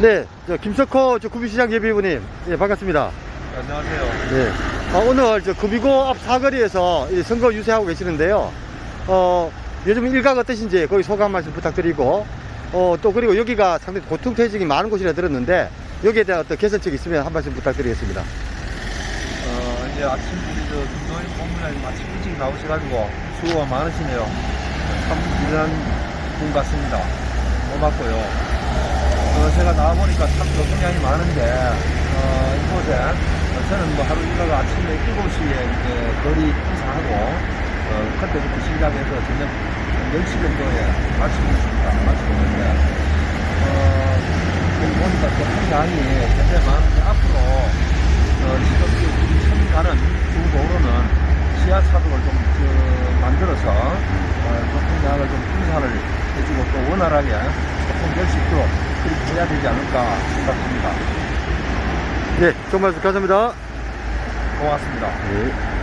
네, 저 김석호 저 구미시장 예비후보님, 예, 반갑습니다. 안녕하세요. 네. 아, 오늘 저 구미고 앞 사거리에서 이 선거 유세하고 계시는데요. 어, 요즘 일각 어떠신지 거기 소감 한 말씀 부탁드리고, 어, 또 그리고 여기가 상당히 고통퇴직이 많은 곳이라 들었는데, 여기에 대한 어떤 개선책이 있으면 한 말씀 부탁드리겠습니다. 어, 이제 아침 우리 저 김동희 본부장님 아침 일찍 나오셔가지고 수고가 많으시네요. 참 대단한 분 같습니다. 고맙고요. 어, 제가 나와보니까 참 교통량이 많은데, 어, 이곳에 어, 저는 뭐 하루 일과가 아침에 7시에 이제 거리 행사하고, 어, 그때부터 시작해서 저녁 10시 정도에 마치고 있습니다. 마치고 있는데, 어, 여기 보니까 교통량이 굉장히 많은데 앞으로 어, 지금 이 처음 가는 두 도로는 지하차도를 좀 저, 만들어서 어, 교통량을 좀 분산을 해주고 또 원활하게 있도록 그렇게 해야 되지 않을까 생각합니다. 네, 좋은 말씀 감사합니다. 고맙습니다. 네.